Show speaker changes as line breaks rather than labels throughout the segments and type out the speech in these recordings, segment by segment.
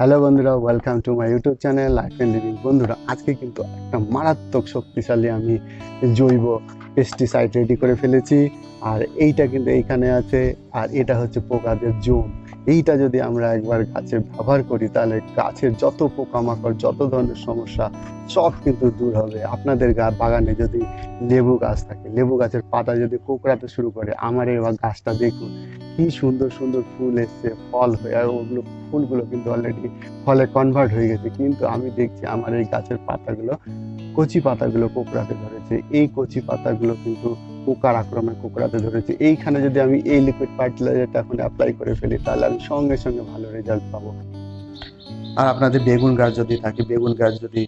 Hello বন্ধুরা welcome to my YouTube channel life and living বন্ধুরা, আজকে কিন্তু একটা মারাত্মক শক্তিশালী আমি জৈব পেস্টিসাইড রেডি করে ফেলেছি, আর এইটা কিন্তু এইখানে আছে, আর এটা হচ্ছে পোকাদের জম। এইটা যদি আমরা একবার গাছে ব্যবহার করি, তাহলে গাছের যত পোকামাকড়, যত ধরনের সমস্যা, সব কিন্তু দূর হবে। আপনাদের গা বাগানে যদি লেবু গাছ থাকে, লেবু গাছের পাতা যদি কোকড়াতে শুরু করে, আমার এই গাছটা দেখুন কি সুন্দর সুন্দর ফুল এসছে, ফল হয়ে, আর ওগুলো ফুলগুলো কিন্তু অলরেডি ফলে কনভার্ট হয়ে গেছে। কিন্তু আমি দেখছি আমার এই গাছের পাতাগুলো, কচি পাতাগুলো কোকড়াতে ধরেছে। এই কচি পাতাগুলো কিন্তু পোকার আক্রমণে কোকড়াতে ধরেছে। এইখানে যদি আমি এই লিকুইড ফার্টিলাইজারটা এখন অ্যাপ্লাই করে ফেলি, তাহলে আমি সঙ্গে সঙ্গে ভালো রেজাল্ট পাবো। আর আপনাদের বেগুন গাছ যদি থাকে, বেগুন গাছ যদি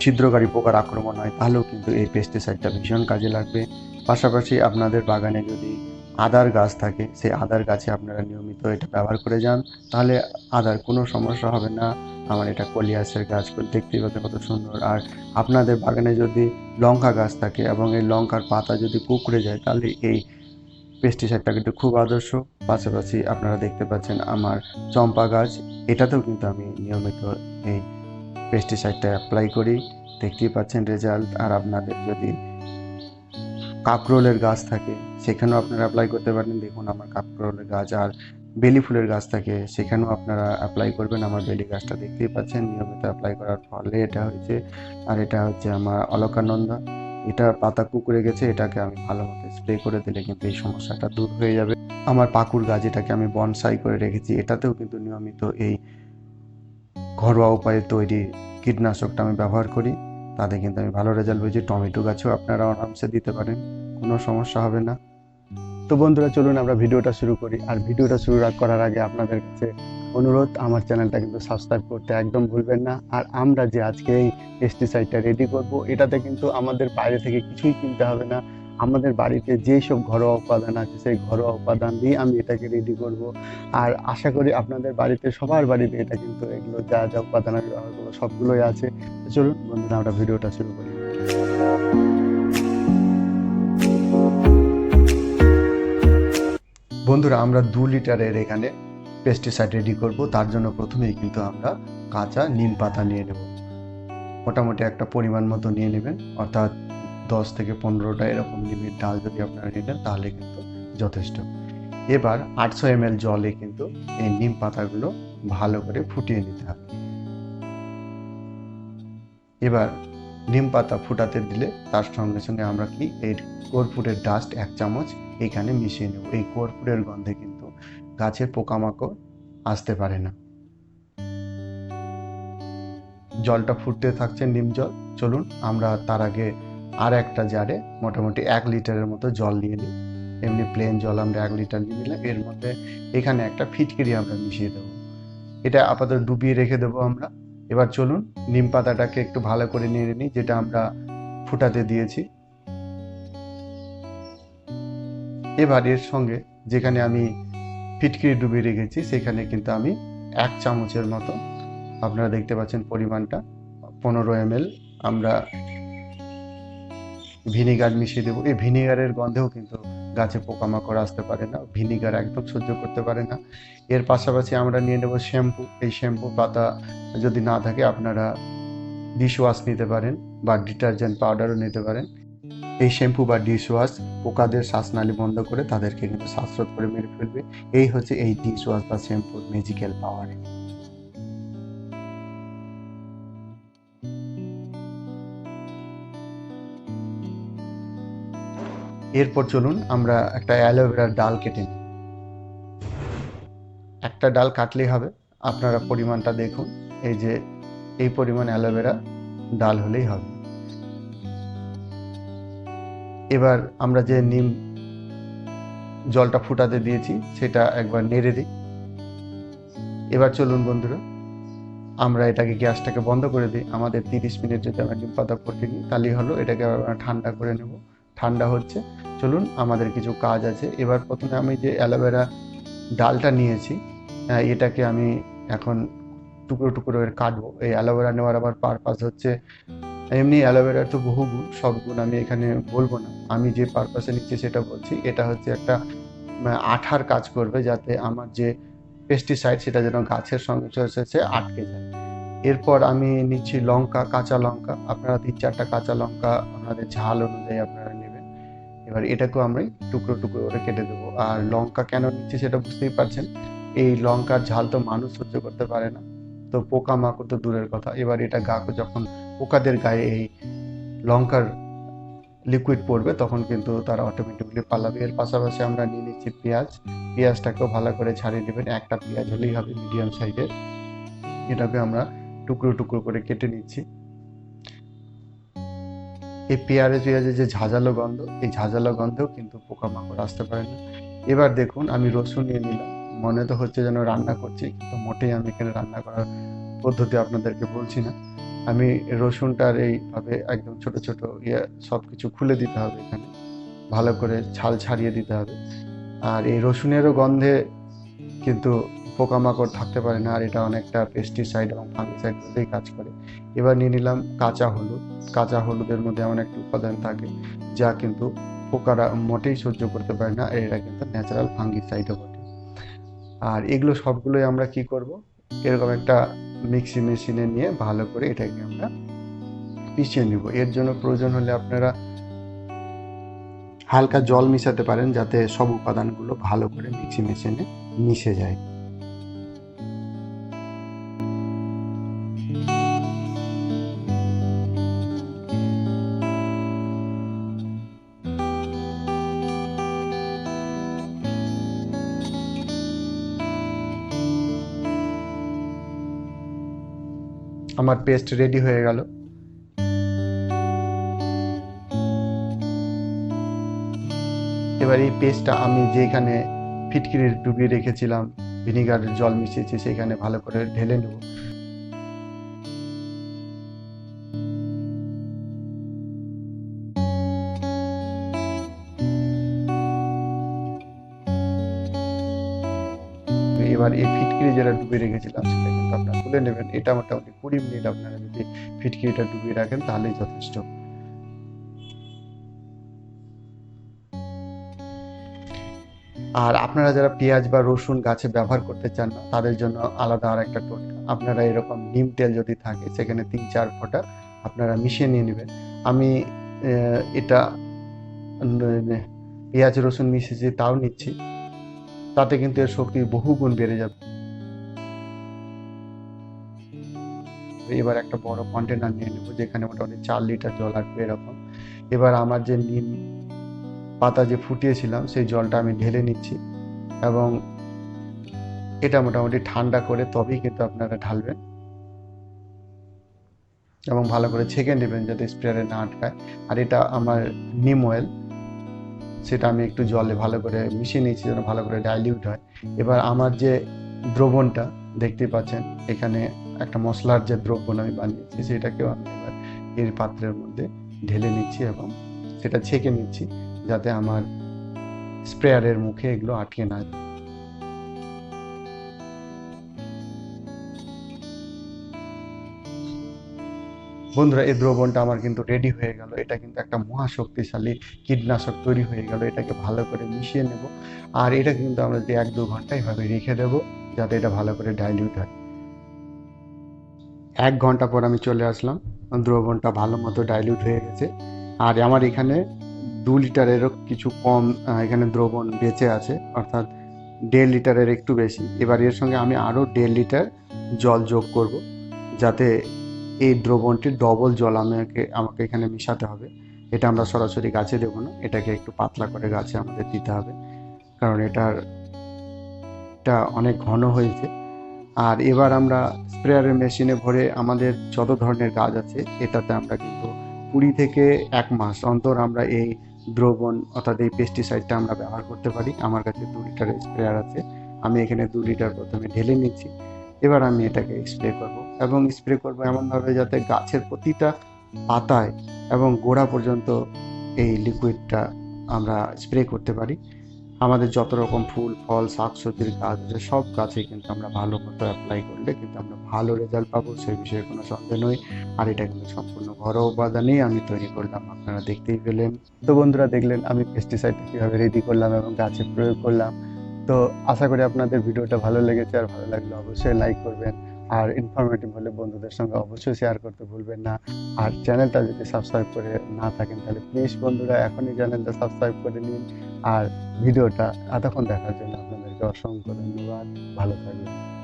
ছিদ্রকারী পোকার আক্রমণ হয়, তাহলেও কিন্তু এই পেস্টিসাইডটা ভীষণ কাজে লাগবে। পাশাপাশি আপনাদের বাগানে যদি আদার গাছ থাকে, সেই আদার গাছে আপনারা নিয়মিত এটা ব্যবহার করে যান। তাহলে আদার কোনো সমস্যা হবে না। আমার এটা কলিয়াসের গাছ, দেখতেই পাচ্ছেন কত সুন্দর। আর আপনাদের বাগানে যদি লঙ্কা গাছ থাকে এবং এই লঙ্কার পাতা যদি কুকড়ে যায়, তাহলে এই পেস্টিসাইডটা কিন্তু খুব আদর্শ। পাশাপাশি আপনারা দেখতে পাচ্ছেন আমার চম্পা গাছ, এটাতেও কিন্তু আমি নিয়মিত এই পেস্টিসাইডটা অ্যাপ্লাই করি। দেখতেই পাচ্ছেন রেজাল্ট আর আপনাদের যদি কাকরোলের গাছ থাকে সেখানেও আপনারা অ্যাপ্লাই করতে পারেন। দেখুন, আমার কাকরোলের গাছ আর বেলি ফুলের গাছ থাকে, সেখানেও আপনারা অ্যাপ্লাই করবেন। আমার বেলি গাছটা দেখতেই পাচ্ছেন, নিয়মিত অ্যাপ্লাই করার ফলে এটা হয়েছে। আর এটা হচ্ছে আমার অলকানন্দা। এটা পাতা কুকুরে গেছে, এটাকে আমি ভালো মতো স্প্রে করে দিলে কিন্তু এই সমস্যাটা দূর হয়ে যাবে। আমার পাকুর গাছ, এটাকে আমি বনসাই করে রেখেছি। এটাতেও কিন্তু নিয়মিত এই ঘরোয়া উপায়ে তৈরি কীটনাশকটা আমি ব্যবহার করি। তাতে কিন্তু আমি ভালো রেজাল্ট পেয়েছি। টমেটো গাছেও আপনারা আরামসে দিতে পারেন। কোনো সমস্যা হবে না। তো বন্ধুরা, চলুন আমরা ভিডিওটা শুরু করি। আর ভিডিওটা শুরু করার আগে আপনাদের কাছে অনুরোধ, আমার চ্যানেলটা কিন্তু সাবস্ক্রাইব করতে একদম ভুলবেন না। আর আমরা যে আজকে এই পেস্টিসাইডটা রেডি করব, এটাতে কিন্তু আমাদের বাইরে থেকে কিছুই কিনতে হবে না। আমাদের বাড়িতে যেই সব ঘরোয়া উপাদান আছে, সেই ঘরোয়া উপাদান দিয়ে আমি এটাকে রেডি করব। আর আশা করি আপনাদের বাড়িতে, সবার বাড়িতে এটা কিন্তু এগুলো যা যা উপাদান সবগুলোই আছে। চলুন বন্ধুরা, আমরা ভিডিওটা শুরু করি। বন্ধুরা, আমরা দু লিটারের এখানে পেস্টিসাইড রেডি করব। তার জন্য প্রথমেই কিন্তু আমরা কাঁচা নিম পাতা নিয়ে নেব। মোটামুটি একটা পরিমাণ মতো নিয়ে নেবেন। অর্থাৎ দশ থেকে পনেরোটা এরকম নিমের ডাল যদি আপনারা নিলেন তাহলে কিন্তু যথেষ্ট। এবার আটশো এম জলে কিন্তু এই নিম পাতাগুলো ভালো করে ফুটিয়ে নিতে হবে। এবার নিম পাতা ফুটাতে দিলে তার সঙ্গে সঙ্গে আমরা কি এই কর্পূরের ডাস্ট এক চামচ এখানে মিশিয়ে নেব। এই কর্পূরের গন্ধে কিন্তু গাছের পোকামাকড় আসতে পারে না। জলটা ফুটতে থাকছে নিম জল। চলুন, আমরা তার আগে আর একটা জারে মোটামুটি এক লিটারের মতো জল নিয়ে নিই। এমনি প্লেন জল আমরা এক লিটার নিয়ে নিলাম এর মধ্যে এখানে একটা ফিটকিরি আমরা মিশিয়ে দেবো। এটা আপাতত ডুবিয়ে রেখে দেবো আমরা। এবার চলুন, নিম পাতাটাকে একটু ভালো করে নিয়ে নিই, যেটা আমরা ফুটাতে দিয়েছি। এবার এর সঙ্গে যেখানে আমি ফিটকিরি ডুবিয়ে রেখেছি, সেখানে কিন্তু আমি এক চামচের মতো, আপনারা দেখতে পাচ্ছেন পরিমাণটা, পনেরো এম আমরা ভিনিগার মিশিয়ে দেবো। এই ভিনিগারের গন্ধেও কিন্তু গাছে পোকামাকড় আসতে পারে না, ভিনিগার একদম সহ্য করতে পারে না। এর পাশাপাশি আমরা নিয়ে নেব শ্যাম্পু, এই শ্যাম্পু পাতা যদি না থাকে আপনারা ডিশ ওয়াশ নিতে পারেন বা ডিটারজেন্ট পাউডারও নিতে পারেন। এই শ্যাম্পু বা ডিশ ওয়াশ পোকাদের শ্বাসনালী বন্ধ করে তাদেরকে কিন্তু শ্বাসরোধ করে মেরে ফেলবে। এই হচ্ছে এই ডিশ ওয়াশ বা শ্যাম্পুর ম্যাজিক্যাল পাওয়ার এরপর চলুন আমরা একটা অ্যালোভেরার ডাল কেটে নিই। একটা ডাল কাটলেই হবে। আপনারা পরিমাণটা দেখুন। এই যে, এই পরিমাণ অ্যালোভেরা ডাল হলেই হবে। এবার আমরা যে নিম জলটা ফুটাতে দিয়েছি, সেটা একবার নেড়ে দিই। এবার চলুন বন্ধুরা, আমরা এটাকে গ্যাসটাকে বন্ধ করে দিই। আমাদের তিরিশ মিনিট যদি আমরা নিম পাতা ফুটিয়ে নিই, তাহলেই হলো, এটাকে আমরা ঠান্ডা করে নেব। ঠান্ডা হচ্ছে। চলুন, আমাদের কিছু কাজ আছে। এবার প্রথমে আমি যে অ্যালোভেরা ডালটা নিয়েছি এটাকে আমি এখন টুকরো টুকরো করে কাটবো। এই অ্যালোভেরা নেওয়ার আবার পারপাস হচ্ছে এমনি অ্যালোভেরার তো বহু গুণ সব গুণ আমি এখানে বলব না। আমি যে পারপাসে নিচ্ছি সেটা বলছি এটা হচ্ছে একটা আহ, আঠার কাজ করবে যাতে আমার যে পেস্টিসাইড সেটা যেন গাছের এসে আটকে যায়। এরপর আমি নিচ্ছি লঙ্কা কাঁচা লঙ্কা আপনারা তিন চারটা কাঁচা লঙ্কা আপনাদের ঝাল অনুযায়ী আপনারা নেবেন। এবার এটাকেও আমরা টুকরো টুকরো করে কেটে দেবো। আর লঙ্কা কেন নিচ্ছি সেটা বুঝতেই পারছেন? এই লঙ্কার ঝাল তো মানুষ সহ্য করতে পারে না। তো পোকা মাকড় তো দূরের কথা। এবার এটা গা যখন পোকাদের গায়ে এই লঙ্কার লিকুইড পড়বে, তখন কিন্তু তারা অটোমেটিকলি পালাবে। এর পাশাপাশি আমরা নিয়ে নিচ্ছি পেঁয়াজ। পেঁয়াজটাকেও ভালো করে ছাড়িয়ে নেবেন। একটা পেঁয়াজ হলেই হবে মিডিয়াম সাইজের এটাকে আমরা টুকরো টুকরো করে কেটে নিচ্ছি। এই পেয়ারে পেঁয়াজের যে ঝাঁঝালো গন্ধ, এই ঝাঁঝালো গন্ধেও কিন্তু পোকামাকড় আসতে পারে না। এবার দেখুন, আমি রসুন নিয়ে নিলাম। মনে তো হচ্ছে যেন রান্না করছি, কিন্তু মোটেই আমি এখানে রান্না করার পদ্ধতি আপনাদেরকে বলছি না। আমি রসুনটার এইভাবে একদম ছোট ছোট ইয়ে সব কিছু খুলে দিতে হবে এখানে। ভালো করে ছাল ছাড়িয়ে দিতে হবে। আর এই রসুনেরও গন্ধে কিন্তু পোকামাকড় থাকতে পারে না, আর এটা অনেকটা পেস্টিসাইড এবং ফাঙ্গিসাইড মধ্যেই কাজ করে। এবার নিয়ে নিলাম কাঁচা হলুদ। কাঁচা হলুদের মধ্যে এমন একটা উপাদান থাকে যা কিন্তু পোকারা মোটেই সহ্য করতে পারে না এটা কিন্তু ন্যাচারাল ফাঙ্গিসাইডও বটে। আর এগুলো সবগুলোই আমরা কি করব? এরকম একটা মিক্সি মেশিনে নিয়ে ভালো করে এটাকে আমরা পিছিয়ে নিব। এর জন্য প্রয়োজন হলে আপনারা হালকা জল মিশাতে পারেন যাতে সব উপাদানগুলো ভালো করে মিক্সি মেশিনে মিশে যায়। আমার পেস্ট রেডি হয়ে গেল। এবার এই পেস্টটা আমি যেখানে ফিটকিরির ডুবিয়ে রেখেছিলাম ভিনিগারের জল মিশিয়েছি, সেখানে ভালো করে ঢেলে নেব। এবার এই ফিটকিরি যেটা ডুবিয়ে রেখেছিলাম সেটা কিন্তু আপনারা তুলে নেবেন। এটা মোটামুটি কুড়ি মিনিট আপনারা যদি ফিটকিরিটা ডুবিয়ে রাখেন তাহলেই যথেষ্ট। আর আপনারা যারা পেঁয়াজ বা রসুন গাছে ব্যবহার করতে চান না, তাদের জন্য আলাদা আর একটা টোটকা। আপনারা এরকম নিম তেল যদি থাকে, সেখানে তিন চার ফোঁটা আপনারা মিশিয়ে নিয়ে নেবেন। আমি এটা পেঁয়াজ রসুন মিশিয়েছি, তাও নিচ্ছি। তাতে কিন্তু এর শক্তি বহুগুণ বেড়ে যাবে। এবার একটা বড় কন্টেনার নিয়ে নেব, যেখানে মোটামুটি চার লিটার জল আসবে এরকম। এবার আমার যে নিম পাতা যে ফুটিয়েছিলাম, সেই জলটা আমি ঢেলে নিচ্ছি এবং এটা মোটামুটি ঠান্ডা করে তবেই কিন্তু আপনারা ঢালবেন। এবং ভালো করে ছেঁকে নেবেন যাতে স্প্রেয়ারে না আটকায়। আর এটা আমার নিম অয়েল সেটা আমি একটু জলে ভালো করে মিশিয়ে নিয়েছি যেন ভালো করে ডাইলিউট হয় এবার আমার যে দ্রবণটা দেখতে পাচ্ছেন, এখানে একটা মশলার যে দ্রবণ আমি বানিয়েছি, সেটাকেও আমি এবার এর পাত্রের মধ্যে ঢেলে নিচ্ছি এবং সেটা ছেঁকে নিচ্ছি যাতে আমার স্প্রেয়ারের মুখে এগুলো আটকে না যায়। বন্ধুরা, এই দ্রবণটা আমার কিন্তু রেডি হয়ে গেল। এটা কিন্তু একটা মহাশক্তিশালী কীটনাশক তৈরি হয়ে গেল। এটাকে ভালো করে মিশিয়ে নেব। আর এটা কিন্তু আমরা যদি এক দু ঘণ্টা এভাবে রেখে দেব, যাতে এটা ভালো করে ডাইলিউট হয়। এক ঘণ্টা পর আমি চলে আসলাম। দ্রবণটা ভালো মতো ডাইলিউট হয়ে গেছে। আর আমার এখানে দু লিটারেরও কিছু কম এখানে দ্রবণ বেঁচে আছে। অর্থাৎ দেড় লিটারের একটু বেশি। এবার এর সঙ্গে আমি আরও দেড় লিটার জল যোগ করব, যাতে এই দ্রবণটির ডবল জল আমাকে আমাকে এখানে মিশাতে হবে। এটা আমরা সরাসরি গাছে দেবো না। এটাকে একটু পাতলা করে গাছে আমাদের দিতে হবে। কারণ এটার, এটা অনেক ঘন হয়েছে। আর এবার আমরা স্প্রেয়ারের মেশিনে ভরে আমাদের যত ধরনের গাছ আছে, এটাতে আমরা কিন্তু কুড়ি থেকে এক মাস অন্তর আমরা এই দ্রবণ অর্থাৎ এই পেস্টিসাইডটা আমরা ব্যবহার করতে পারি। আমার কাছে দু লিটার স্প্রেয়ার আছে। আমি এখানে দু লিটার প্রথমে ঢেলে নিচ্ছি। এবার আমি এটাকে স্প্রে করব এবং স্প্রে করব এমনভাবে যাতে গাছের প্রতিটা পাতায় এবং গোড়া পর্যন্ত এই লিকুইডটা আমরা স্প্রে করতে পারি। আমাদের যত রকম ফুল, ফল, শাকসবজির গাছ আছে, সব গাছে কিন্তু আমরা ভালো মতো অ্যাপ্লাই করলে কিন্তু আমরা ভালো রেজাল্ট পাবো, সেই বিষয়ে কোনো সন্দেহ নই আর এটা কিন্তু সম্পূর্ণ ঘরোয়া উপাদানেই আমি তৈরি করলাম, আপনারা দেখতেই পেলেন। তো বন্ধুরা দেখলেন আমি পেস্টিসাইডটা কীভাবে রেডি করলাম এবং গাছে প্রয়োগ করলাম। তো আশা করি আপনাদের ভিডিওটা ভালো লেগেছে আর ভালো লাগলে অবশ্যই লাইক করবেন। আর ইনফরমেটিভ হলে বন্ধুদের সঙ্গে অবশ্যই শেয়ার করতে ভুলবেন না। আর চ্যানেলটা যদি সাবস্ক্রাইব করে না থাকেন, তাহলে প্লিজ বন্ধুরা এখনই চ্যানেলটা সাবস্ক্রাইব করে নিন। আর ভিডিওটা এতক্ষণ দেখার জন্য আপনাদেরকে অসংখ্য ধন্যবাদ। ভালো থাকবেন।